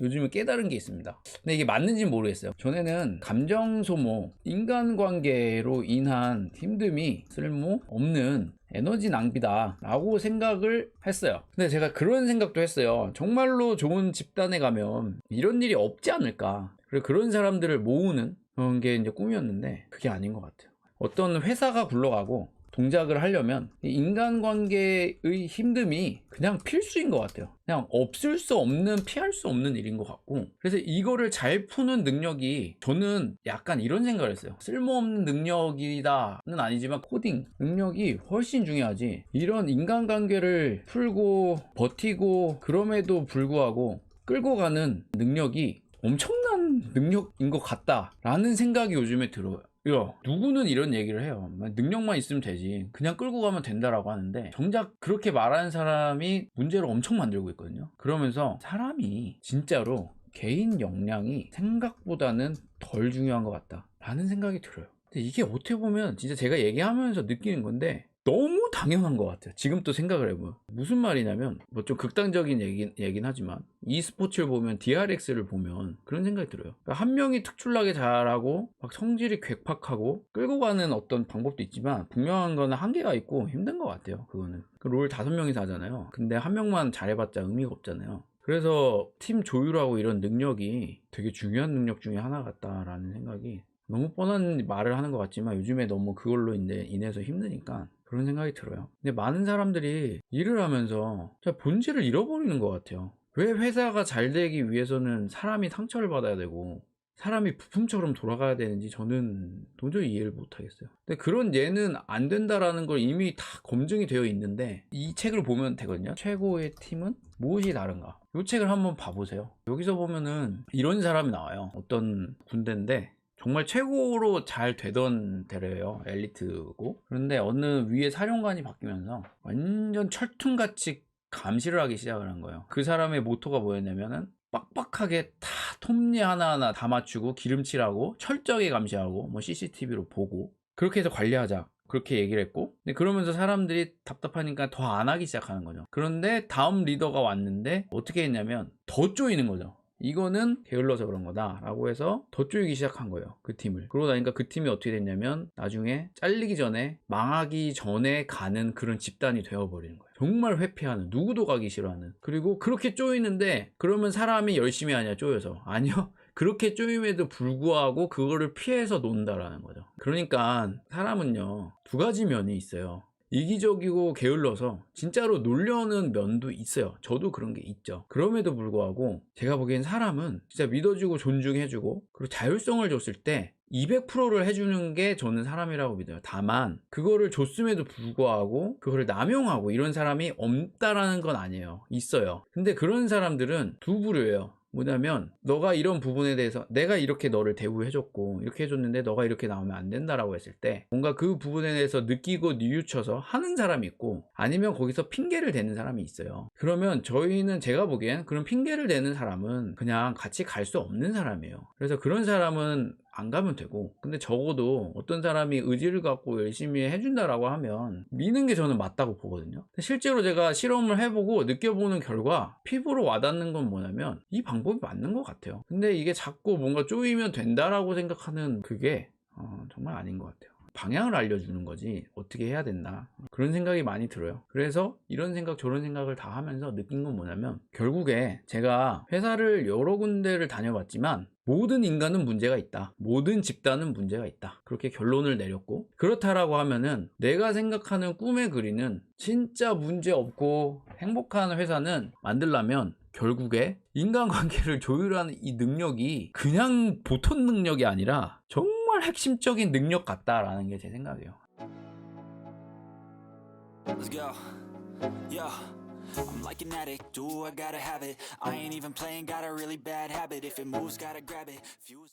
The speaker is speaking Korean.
요즘에 깨달은 게 있습니다. 근데 이게 맞는지는 모르겠어요. 전에는 감정 소모, 인간관계로 인한 힘듦이 쓸모 없는 에너지 낭비다 라고 생각을 했어요. 근데 제가 그런 생각도 했어요. 정말로 좋은 집단에 가면 이런 일이 없지 않을까. 그리고 그런 사람들을 모으는 그런 게 이제 꿈이었는데 그게 아닌 것 같아요. 어떤 회사가 굴러가고 동작을 하려면 이 인간관계의 힘듦이 그냥 필수인 것 같아요. 그냥 없을 수 없는 피할 수 없는 일인 것 같고 그래서 이거를 잘 푸는 능력이 저는 약간 이런 생각을 했어요. 쓸모없는 능력이다는 아니지만 코딩 능력이 훨씬 중요하지. 이런 인간관계를 풀고 버티고 그럼에도 불구하고 끌고 가는 능력이 엄청난 능력인 것 같다라는 생각이 요즘에 들어요. 야, 누구는 이런 얘기를 해요. 능력만 있으면 되지. 그냥 끌고 가면 된다라고 하는데, 정작 그렇게 말하는 사람이 문제를 엄청 만들고 있거든요. 그러면서 사람이 진짜로 개인 역량이 생각보다는 덜 중요한 것 같다. 라는 생각이 들어요. 근데 이게 어떻게 보면 진짜 제가 얘기하면서 느끼는 건데, 너무 당연한 것 같아요. 지금 또 생각을 해보면. 무슨 말이냐면, 뭐 좀 극단적인 얘기, 얘긴 하지만, e스포츠를 보면, DRX를 보면, 그런 생각이 들어요. 그러니까 한 명이 특출나게 잘하고, 막 성질이 괴팍하고, 끌고 가는 어떤 방법도 있지만, 분명한 거는 한계가 있고, 힘든 것 같아요. 그거는. 그 롤 다섯 명이서 하잖아요. 근데 한 명만 잘해봤자 의미가 없잖아요. 그래서 팀 조율하고 이런 능력이 되게 중요한 능력 중에 하나 같다라는 생각이 너무 뻔한 말을 하는 것 같지만 요즘에 너무 그걸로 인해, 인해서 힘드니까 그런 생각이 들어요. 근데 많은 사람들이 일을 하면서 본질을 잃어버리는 것 같아요. 왜 회사가 잘 되기 위해서는 사람이 상처를 받아야 되고 사람이 부품처럼 돌아가야 되는지 저는 도저히 이해를 못하겠어요. 근데 그런 예는 안 된다라는 걸 이미 다 검증이 되어 있는데 이 책을 보면 되거든요. 최고의 팀은 무엇이 다른가? 이 책을 한번 봐보세요. 여기서 보면은 이런 사람이 나와요. 어떤 군대인데 정말 최고로 잘 되던 데래요 엘리트고. 그런데 어느 위에 사령관이 바뀌면서 완전 철퉁같이 감시를 하기 시작을 한 거예요. 그 사람의 모토가 뭐였냐면은 빡빡하게 다 톱니 하나하나 다 맞추고 기름칠하고 철저하게 감시하고 뭐 CCTV로 보고 그렇게 해서 관리하자 그렇게 얘기를 했고. 근데 그러면서 사람들이 답답하니까 더 안 하기 시작하는 거죠. 그런데 다음 리더가 왔는데 어떻게 했냐면 더 쪼이는 거죠 이거는 게을러서 그런 거다 라고 해서 더 쪼이기 시작한 거예요 그 팀을. 그러고 나니까 그 팀이 어떻게 됐냐면 나중에 잘리기 전에 망하기 전에 가는 그런 집단이 되어버리는 거예요. 정말 회피하는 누구도 가기 싫어하는. 그리고 그렇게 쪼이는데 그러면 사람이 열심히 하냐 쪼여서. 아니요. 그렇게 쪼임에도 불구하고 그거를 피해서 논다라는 거죠. 그러니까 사람은요 두 가지 면이 있어요 이기적이고 게을러서 진짜로 놀려는 면도 있어요. 저도 그런 게 있죠. 그럼에도 불구하고 제가 보기엔 사람은 진짜 믿어주고 존중해주고 그리고 자율성을 줬을 때 200%를 해주는 게 저는 사람이라고 믿어요. 다만 그거를 줬음에도 불구하고 그거를 남용하고 이런 사람이 없다라는 건 아니에요. 있어요. 근데 그런 사람들은 두 부류예요. 뭐냐면 너가 이런 부분에 대해서 내가 이렇게 너를 대우해줬고 이렇게 해줬는데 너가 이렇게 나오면 안 된다라고 했을 때 뭔가 그 부분에 대해서 느끼고 뉘우쳐서 하는 사람이 있고 아니면 거기서 핑계를 대는 사람이 있어요. 그러면 저희는 제가 보기엔 그런 핑계를 대는 사람은 그냥 같이 갈 수 없는 사람이에요. 그래서 그런 사람은 안 가면 되고 근데 적어도 어떤 사람이 의지를 갖고 열심히 해준다라고 하면 미는 게 저는 맞다고 보거든요. 실제로 제가 실험을 해보고 느껴보는 결과 피부로 와닿는 건 뭐냐면 이 방법이 맞는 것 같아요. 근데 이게 자꾸 뭔가 쪼이면 된다라고 생각하는 그게 어, 정말 아닌 것 같아요 방향을 알려주는 거지 어떻게 해야 된다 그런 생각이 많이 들어요 그래서 이런 생각 저런 생각을 다 하면서 느낀 건 뭐냐면 결국에 제가 회사를 여러 군데를 다녀봤지만 모든 인간은 문제가 있다. 모든 집단은 문제가 있다. 그렇게 결론을 내렸고 그렇다라고 하면은 내가 생각하는 꿈의 그리는 진짜 문제 없고 행복한 회사는 만들려면 결국에 인간관계를 조율하는 이 능력이 그냥 보통 능력이 아니라 정말 핵심적인 능력 같다라는 게 제 생각이에요. Let's go. Yo. I'm like an addict, do I gotta have it. I ain't even playing, got a really bad habit. If it moves, gotta grab it. Fuse like